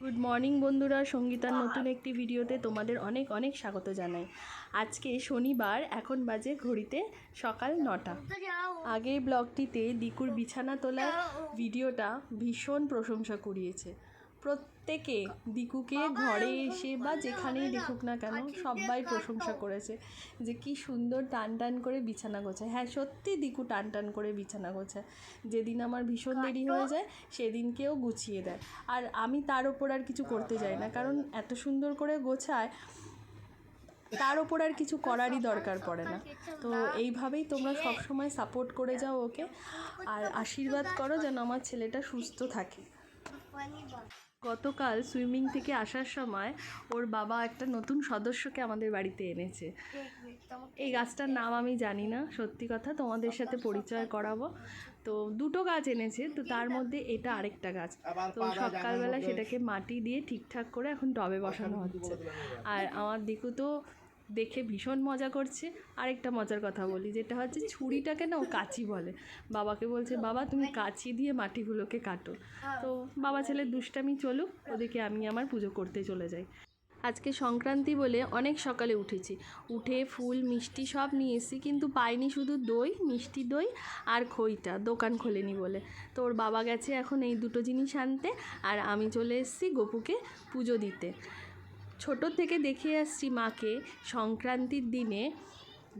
Good morning বন্ধুরা। সঙ্গীতার নতুন একটি ভিডিওতে তোমাদের অনেক অনেক স্বাগত জানাই। আজকে শনিবার এখন বাজে ঘড়িতে সকাল নটা। আগের ব্লগটিতে দিকুর বিছানা তোলার ভিডিওটা ভীষণ প্রশংসা কুড়িয়েছে। প্রত্যেকে দিকুকে ঘরে এসে বা যেখানেই দেখুক না কেন সবাই প্রশংসা করেছে যে কি সুন্দর টান টান করে বিছানা গোছায়। হ্যাঁ সত্যি দিকু টান টান করে বিছানা গোছায়। যেদিন আমার ভীষণ দেরি হয়ে যায়, সেদিনকেও গুছিয়ে দেয়। আর আমি তার ওপর আর কিছু করতে যাই না, কারণ এত সুন্দর করে গোছায়, তার ওপর আর কিছু করারই দরকার পড়ে না। তো এইভাবেই তোমরা সব সময় সাপোর্ট করে যাও ওকে, আর আশীর্বাদ করো যেন আমার ছেলেটা সুস্থ থাকে। গতকাল সুইমিং থেকে আসার সময় ওর বাবা একটা নতুন সদস্যকে আমাদের বাড়িতে এনেছে। এই গাছটার নাম আমি জানি না সত্যি কথা তোমাদের সাথে পরিচয় করাবো। তো দুটো গাছ এনেছে তো তার মধ্যে এটা আরেকটা গাছ। তো সকালবেলা সেটাকে মাটি দিয়ে ঠিকঠাক করে এখন টবে বসানো হচ্ছে। আর আমার দিকু তো দেখে ভীষণ মজা করছে। আরেকটা মজার কথা বলি যেটা হচ্ছে ছুরিটাকে না ও কাচি বলে। বাবাকে বলছে বাবা তুমি কাচি দিয়ে মাটিগুলোকে কাটো। তো বাবা ছেলে দুষ্টামি চলুক ওদিকে আমি আমার পুজো করতে চলে যাই। আজকে সংক্রান্তি বলে অনেক সকালে উঠেছি। উঠে ফুল মিষ্টি সব নিয়ে এসেছি কিন্তু পাইনি শুধু দই মিষ্টি দই আর খইটা দোকান খোলেনি বলে। তো ওর বাবা গেছে এখন এই দুটো জিনিস আনতে আর আমি চলে এসেছি গপুকে পুজো দিতে। ছোটোর থেকে দেখে আসছি মাকে সংক্রান্তির দিনে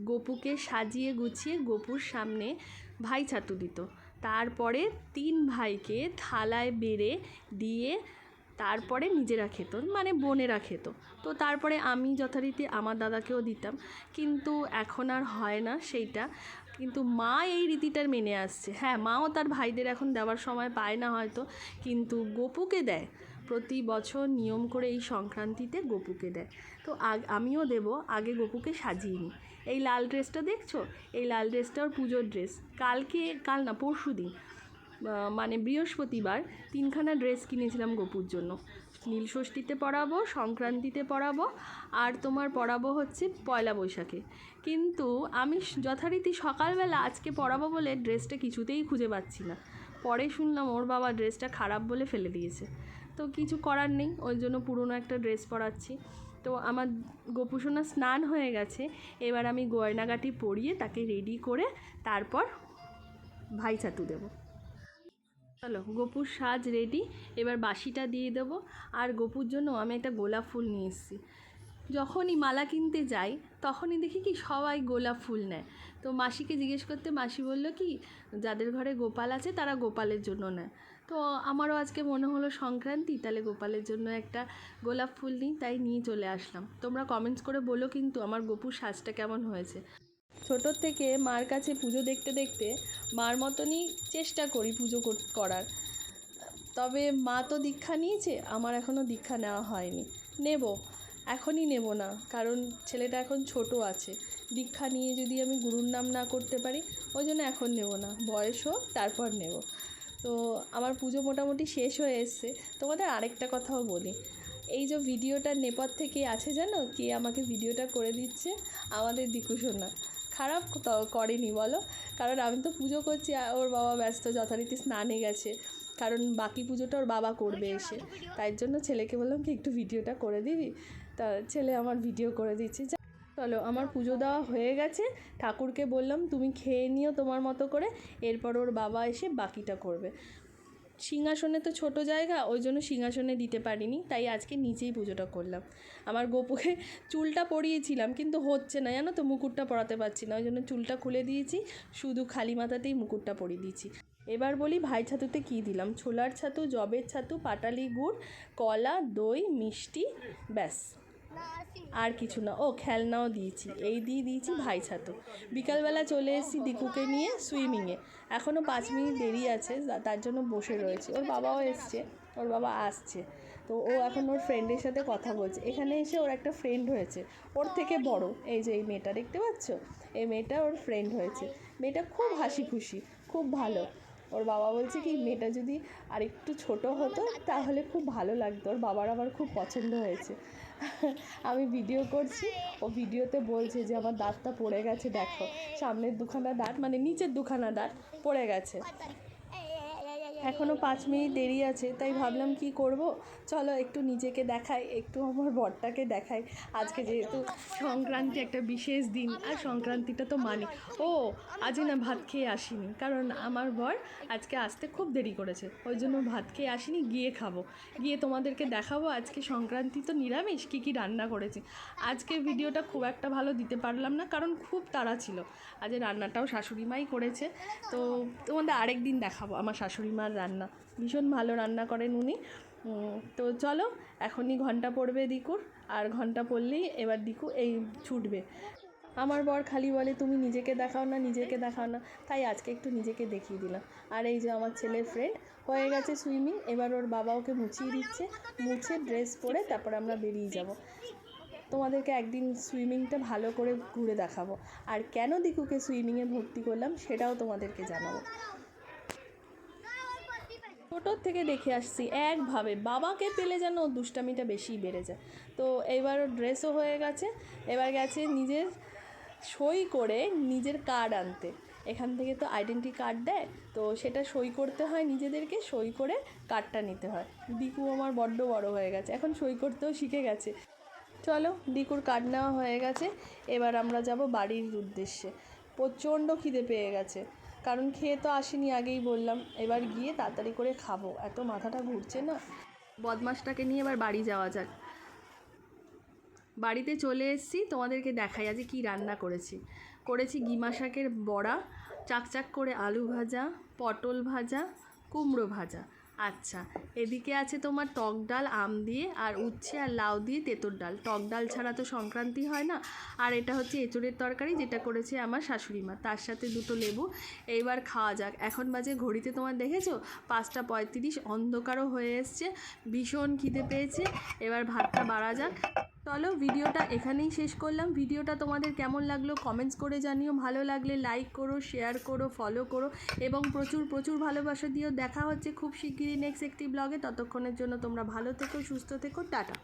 গপুকে সাজিয়ে গুছিয়ে গপুর সামনে ভাই ছাতু দিত। তারপরে তিন ভাইকে থালায় বেড়ে দিয়ে তারপরে নিজেরা খেত মানে বোনেরা খেত। তো তারপরে আমি যথারীতি আমার দাদাকেও দিতাম, কিন্তু এখন আর হয় না সেইটা। কিন্তু মা এই রীতিটার মেনে আসছে। হ্যাঁ মাও তার ভাইদের এখন দেওয়ার সময় পায় না হয়তো, কিন্তু গপুকে দেয়। প্রতি বছর নিয়ম করে এই সংক্রান্তিতে গপুকে দেয়। তো আগ, আমিও দেব, আগে গপুকে সাজিয়ে নিই। এই লাল ড্রেসটা দেখছ? এই লাল ড্রেসটা ওর পুজোর ড্রেস। কালকে, কাল না, পরশু দিন মানে বৃহস্পতিবার তিনখানা ড্রেস কিনেছিলাম গপুর জন্য। নীলষষ্ঠীতে পরাবো, সংক্রান্তিতে পরাবো, আর তোমার পরাবো হচ্ছে পয়লা বৈশাখে। কিন্তু আমি যথারীতি সকালবেলা আজকে পরাবো বলে ড্রেসটা কিছুতেই খুঁজে পাচ্ছি না। পরে শুনলাম ওর বাবা ড্রেসটা খারাপ বলে ফেলে দিয়েছে। তো কিছু করার নেই, ওই জন্য পুরনো একটা ড্রেস পরাচ্ছি। তো আমার গোপুসোনা স্নান হয়ে গেছে, এবার আমি গয়নাগাটি পরিয়ে তাকে রেডি করে তারপর ভাই ছাতু দেবো। চলো, গোপুর সাজ রেডি এবার বাসিটা দিয়ে দেবো। আর গোপুর জন্য আমি একটা গোলাপ ফুল নিয়ে এসেছি। যখনই মালা কিনতে যাই, তখনই দেখি কি সবাই গোলাপ ফুল নেয়। তো মাসিকে জিজ্ঞেস করতে মাসি বলল কি, যাদের ঘরে গোপাল আছে তারা গোপালের জন্য নেয়। তো আমারও আজকে মনে হলো সংক্রান্তি, তাহলে গোপালের জন্য একটা গোলাপ ফুল নিই, তাই নিয়ে চলে আসলাম। তোমরা কমেন্টস করে বলো কিন্তু আমার গোপুর সাজটা কেমন হয়েছে। ছোটোর থেকে মার কাছে পুজো দেখতে দেখতে মার মতনই চেষ্টা করি পুজো কর- করার। তবে মা তো দীক্ষা নিয়েছে, আমার এখনও দীক্ষা নেওয়া হয়নি। নেব, এখনই নেব না, কারণ ছেলেটা এখন ছোট আছে। দীক্ষা নিয়ে যদি আমি গুরুর নাম না করতে পারি, ওই জন্য এখন নেব না। বয়স হোক, তারপর নেব। তো আমার পুজো মোটামুটি শেষ হয়ে এসছে। তোমাদের আরেকটা কথাও বলি। এই যে ভিডিওটা নেপথ থেকে আছে জানো? কে আমাকে ভিডিওটা করে দিচ্ছে? আমাদের দিকুশোনা খারাপ করেনি, বলো? কারণ আমি তো পুজো করছি ওর বাবা ব্যস্ত, যথারীতি স্নানে গেছে। কারণ বাকি পুজোটা ওর বাবা করবে এসে। তাই জন্য ছেলেকে বললাম কি, একটু ভিডিওটা করে দিবি? তা ছেলে আমার ভিডিও করে দিচ্ছে। চলো আমার পুজো দেওয়া হয়ে গেছে। ঠাকুরকে বললাম, তুমি খেয়ে নিও তোমার মতো করে। এরপর ওর বাবা এসে বাকিটা করবে। সিংহাসনে তো ছোট জায়গা, ওই জন্য সিংহাসনে দিতে পারিনি, তাই আজকে নিচেই পুজোটা করলাম। আমার গোপুকে চুলটা পরিয়েছিলাম, কিন্তু হচ্ছে না, জানো তো, মুকুটটা পরাতে পারছি না, ওই জন্য চুলটা খুলে দিয়েছি, শুধু খালি মাথাতেই মুকুটটা পরিয়ে দিয়েছি। এবার বলি, ভাই ছাতুতে কী দিলাম? ছোলার ছাতু জবের ছাতু পাটালি গুড়, কলা, দই, মিষ্টি, ব্যাস। আর কিছু না। ও খেলনাও দিয়েছি। এই দিয়ে দিয়েছি ভাই ছাতু। বিকালবেলা চলে এসেছি দিকুকে নিয়ে সুইমিংয়ে। এখনও পাঁচ মিনিট দেরি আছে তার জন্য বসে রয়েছে। ওর বাবাও এসছে, ওর বাবা আসছে। তো ও এখন ওর ফ্রেন্ডের সাথে কথা বলছে। এখানে এসে ওর একটা ফ্রেন্ড হয়েছে, ওর থেকে বড়। এই যে এই মেয়েটা, দেখতে পাচ্ছ? এই মেয়েটা ওর ফ্রেন্ড হয়েছে। মেয়েটা খুব হাসি খুশি খুব ভালো। ওর বাবা বলছে কি, মেয়েটা যদি আরেকটু ছোট হতো, তাহলে খুব ভালো লাগতো। ওর বাবার আমার খুব পছন্দ হয়েছে। আমি ভিডিও করছি। ও ভিডিওতে বলছে যে, আমার দাঁতটা পড়ে গেছে, দেখো। সামনের দুখানা দাঁত মানে নিচের দুখানা দাঁত পড়ে গেছে। এখনও পাঁচ মিনিট দেরি আছে, তাই ভাবলাম কি করব? চলো একটু নিজেকে দেখাই, একটু আমার বরটাকে দেখাই। আজকে যেহেতু সংক্রান্তি একটা বিশেষ দিন, আর সংক্রান্তিটা তো মানি। ও, আজই না ভাত খেয়ে আসিনি, কারণ আমার বর আজকে আসতে খুব দেরি করেছে। ওই জন্য ভাত খেয়ে আসিনি, গিয়ে খাব। গিয়ে তোমাদেরকে দেখাবো আজকে সংক্রান্তি তো নিরামিষ, কী কী রান্না করেছি। আজকে ভিডিওটা খুব একটা ভালো দিতে পারলাম না, কারণ খুব তাড়া ছিল। আজ রান্নাটাও শাশুড়ি মাই করেছে, তো তোমাদের আরেক দিন দেখাবো, আমার শাশুড়ি মার রান্না, ভীষণ ভালো রান্না করেন উনি। তো চলো, এখনই ঘণ্টা পড়বে দিকুর, আর ঘণ্টা পড়লেই এবার দিকু এই ছুটবে। আমার বর খালি বলে, তুমি নিজেকে দেখাও না, নিজেকে দেখাও না। তাই আজকে একটু নিজেকে দেখিয়ে দিলাম। আর এই যে আমার ছেলের ফ্রেন্ড হয়ে গেছে সুইমিং এবার ওর বাবা ওকে মুছিয়ে দিচ্ছে। মুছে ড্রেস পরে তারপর আমরা বেরিয়ে যাব। তোমাদেরকে একদিন সুইমিংটা ভালো করে ঘুরে দেখাবো। আর কেন দিকুকে সুইমিংয়ে ভর্তি করলাম, সেটাও তোমাদেরকে জানাব। ছোটোর থেকে দেখে আসছি একভাবে। বাবাকে পেলে যেন দুষ্টামিটা বেশি বেড়ে যায়। তো এবার ড্রেসও হয়ে গেছে। এবার গেছে নিজের সই করে নিজের কার্ড আনতে। এখান থেকে তো আইডেন্টি কার্ড দেয়। তো সেটা সই করতে হয় নিজেদেরকে, সই করে কার্ডটা নিতে হয়। দিকু আমার বড্ড বড় হয়ে গেছে। এখন সই করতেও শিখে গেছে। চলো, দিকুর কার্ড নেওয়া হয়ে গেছে। এবার আমরা যাব বাড়ির উদ্দেশ্যে। প্রচণ্ড খিদে পেয়ে গেছে। কারণ খেয়ে তো আসিনি, আগেই বললাম। এবার গিয়ে তাড়াতাড়ি করে খাব। এত মাথাটা ঘুরছে না। বদমাসটাকে নিয়ে এবার বাড়ি যাওয়া যাক। বাড়িতে চলে এসেছি, তোমাদেরকে দেখাই আজ কি রান্না করেছি। করেছি গিমা শাকের বড়া, চাকচাক করে আলু ভাজা, পটল ভাজা, কুমড়ো ভাজা। আচ্ছা এদিকে আছে তোমার টক ডাল, আম দিয়ে, আর উচ্ছে আর লাউ দিয়ে তেঁতোর ডাল। টক ডাল ছাড়া তো সংক্রান্তি হয় না। আর এটা হচ্ছে এঁচড়ের তরকারি, যেটা করেছে আমার শাশুড়ি মা। তার সাথে দুটো লেবু। এইবার খাওয়া যাক। এখন বাজে ঘড়িতে তোমার দেখেছ? পাঁচটা পঁয়ত্রিশ, অন্ধকারও হয়ে এসছে। ভীষণ খিদে পেয়েছে। এবার ভাতটা বাড়া যাক। চলো ভিডিওটা এখানেই শেষ করলাম। ভিডিওটা তোমাদের কেমন লাগল কমেন্টস করে জানিও। ভালো লাগলে লাইক করো শেয়ার করো ফলো করো এবং প্রচুর প্রচুর ভালোবাসা দিও। দেখা হচ্ছে খুব শিগগিরই নেক্সট একটি ব্লগে ততক্ষণের জন্য তোমরা ভালো থেকো, সুস্থ থেকো। টাটা।